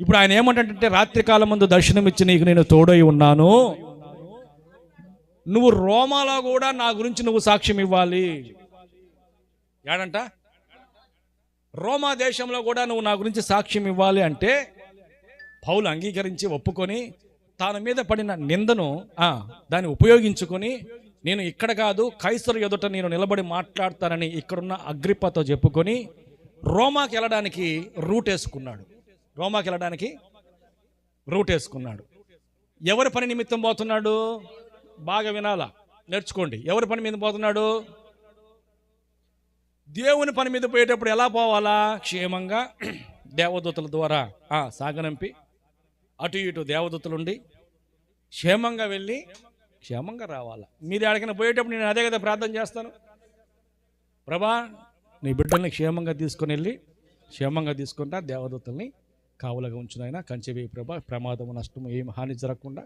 ఇప్పుడు ఆయన ఏమంటే రాత్రికాలం ముందు దర్శనమిచ్చి నీకు నేను తోడై ఉన్నాను. నువ్వు రోమాలో కూడా నా గురించి నువ్వు సాక్ష్యం ఇవ్వాలి. ఏడంట రోమా దేశంలో కూడా నువ్వు నా గురించి సాక్ష్యం ఇవ్వాలి అంటే పౌలు అంగీకరించి ఒప్పుకొని తాను మీద పడిన నిందను దాన్ని ఉపయోగించుకొని నేను ఇక్కడ కాదు కైసరు ఎదుట నేను నిలబడి మాట్లాడతానని ఇక్కడున్న అగ్రిప్పతో చెప్పుకొని రోమాకి వెళ్ళడానికి రూట్ వేసుకున్నాడు. రోమాకి వెళ్ళడానికి రూట్ వేసుకున్నాడు. ఎవరి పని నిమిత్తం పోతున్నాడు? బాగా వినాలా? నేర్చుకోండి. ఎవరి పని మీద పోతున్నాడు? దేవుని పని మీద పోయేటప్పుడు ఎలా పోవాలా? క్షేమంగా దేవదూతల ద్వారా సాగనంపి అటు ఇటు దేవదూతలుండి క్షేమంగా వెళ్ళి క్షేమంగా రావాలా. మీరు అడిగిన పోయేటప్పుడు నేను అదే కదా ప్రార్థన చేస్తాను. ప్రభా నీ బిడ్డల్ని క్షేమంగా తీసుకుని వెళ్ళి క్షేమంగా తీసుకుంటా దేవదూతల్ని కావులగా ఉంచునైనా కంచెవేయి ప్రభా ప్రమాదము నష్టము ఏం హాని జరగకుండా.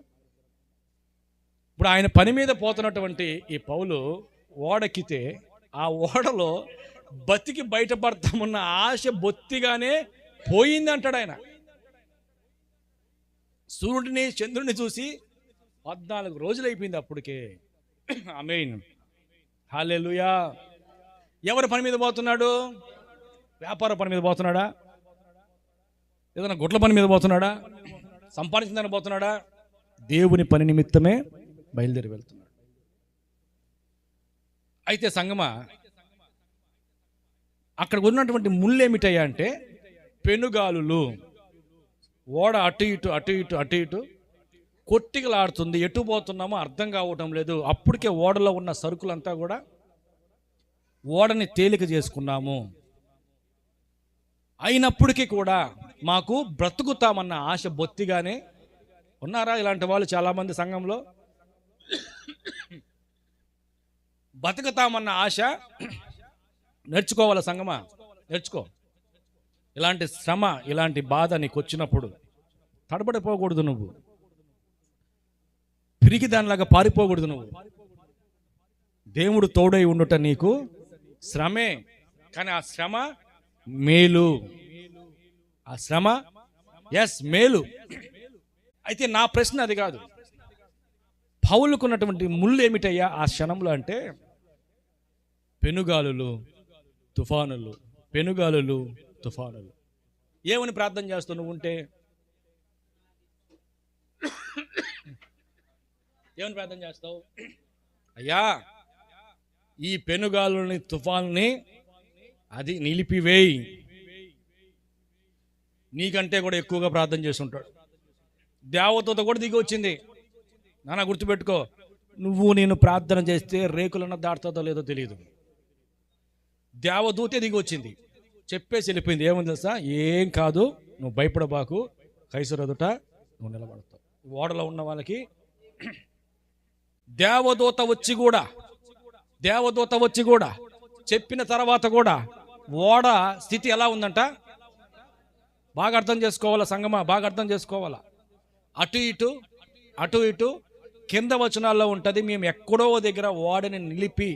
ఇప్పుడు ఆయన పని మీద పోతున్నటువంటి ఈ పౌలు ఓడెక్కితే ఆ ఓడలో బతికి బయటపడతామన్న ఆశ బొత్తిగానే పోయింది అంటాడు ఆయన సూర్యుడిని చంద్రుడిని చూసి పద్నాలుగు రోజులు అయిపోయింది అప్పటికే. Amen hallelujah. ఎవరి పని మీద పోతున్నాడు? వ్యాపార పని మీద పోతున్నాడా? ఏదైనా గుట్ల పని మీద పోతున్నాడా? సంపాదించిందని పోతున్నాడా? దేవుని పని నిమిత్తమే బయలుదేరి వెళ్తున్నాడు. అయితే సంగమ అక్కడ ఉన్నటువంటి ముళ్ళు ఏమిటయ్యా అంటే పెనుగాలులు. ఓడ అటు ఇటు అటు ఇటు అటు ఇటు కొట్టిగలాడుతుంది ఎటు పోతున్నామో అర్థం కావటం లేదు. అప్పటికే ఓడలో ఉన్న సరుకులంతా కూడా ఓడని తేలిక చేసుకున్నాము. అయినప్పటికీ కూడా మాకు బ్రతుకుతామన్న ఆశ బొత్తిగానే ఉన్నారా? ఇలాంటి వాళ్ళు చాలామంది సంఘంలో. బతుకుతామన్న ఆశ నేర్చుకోవాల సంగమా నేర్చుకో. ఇలాంటి శ్రమ ఇలాంటి బాధ నీకు వచ్చినప్పుడు తడబడిపోకూడదు నువ్వు. తిరిగి దానిలాగా పారిపోకూడదు నువ్వు. దేవుడు తోడై ఉండుట నీకు శ్రమే. కానీ ఆ శ్రమ మేలు. ఆ శ్రమ? ఎస్ మేలు. అయితే నా ప్రశ్న అది కాదు. పౌలుకున్నటువంటి ముళ్ళు ఏమిటయ్యా ఆ క్షణంలో అంటే? పెనుగాలులు తుఫానులు పెనుగాలులు తుఫానులు. ఏమని ప్రార్థన చేస్తున్నావు నువ్వు ఉంటే? ఏమని ప్రార్థన చేస్తావు? అయ్యా ఈ పెనుగాలుని తుఫాన్ని అది నిలిపివేయి. నీకంటే కూడా ఎక్కువగా ప్రార్థన చేస్తుంటాడు. దేవతతో కూడా దిగి వచ్చింది. నాన్న గుర్తుపెట్టుకో నువ్వు నేను ప్రార్థన చేస్తే రేకులన్న దాటుతుందో లేదో తెలియదు దేవదూతే దిగి వచ్చింది. చెప్పేసి వెళ్ళిపోయింది. ఏముంది తెలుసా? ఏం కాదు నువ్వు భయపడబాకు. కైసరదుట నువ్వు నిలబడతావు. ఓడలో ఉన్న వాళ్ళకి దేవదూత వచ్చి కూడా దేవదూత వచ్చి కూడా చెప్పిన తర్వాత కూడా ఓడ స్థితి ఎలా ఉందంట? బాగా అర్థం చేసుకోవాలా సంగమా? బాగా అర్థం చేసుకోవాలా? అటు ఇటు అటు ఇటు కింద వచనాల్లో ఉంటుంది మేము ఎక్కడో దగ్గర వాడిని నిలిపి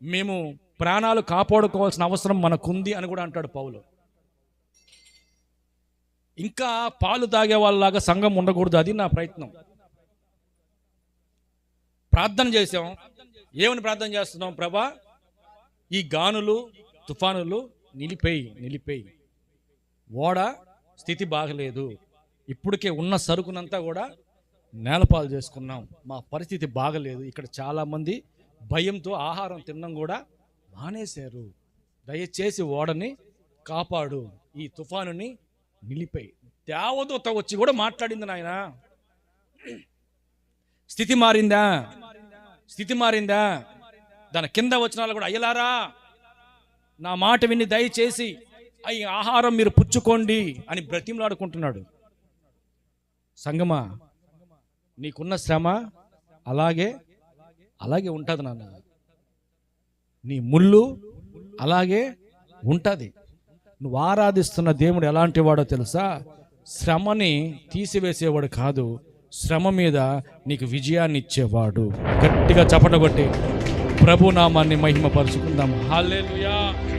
మేము ప్రాణాలు కాపాడుకోవాల్సిన అవసరం మనకుంది అని కూడా అంటాడు పౌలు. ఇంకా పాలు తాగే వాళ్ళలాగా సంఘం ఉండకూడదు అది నా ప్రయత్నం. ప్రార్థన చేసాం ఏమని ప్రార్థన చేస్తున్నాం ప్రభా? ఈ గానులు తుఫానులు నిలిపేయి నిలిపేయి. ఓడ స్థితి బాగలేదు. ఇప్పటికే ఉన్న సరుకునంతా కూడా నేలపాలు చేసుకున్నాం. మా పరిస్థితి బాగలేదు. ఇక్కడ చాలామంది భయంతో ఆహారం తినడం కూడా మానేశారు. దయచేసి ఓడని కాపాడు. ఈ తుఫానుని నిలిపై దేవదూత వచ్చి కూడా మాట్లాడింది నాయన. స్థితి మారిందా? స్థితి మారిందా? దాని కింద వచ్చిన కూడా అయ్యలారా నా మాట విని దయచేసి ఈ ఆహారం మీరు పుచ్చుకోండి అని బ్రతిమలాడుకుంటున్నాడు. సంగమా నీకున్న శ్రమ అలాగే అలాగే ఉంటుంది నాన్న. నీ ముళ్ళు అలాగే ఉంటుంది. నువ్వు ఆరాధిస్తున్న దేవుడు ఎలాంటి వాడో తెలుసా? శ్రమని తీసివేసేవాడు కాదు శ్రమ మీద నీకు విజయాన్ని ఇచ్చేవాడు. గట్టిగా చపటగొట్టి ప్రభు నామాన్ని మహిమపరుచుకుందాం. హాలేలుయా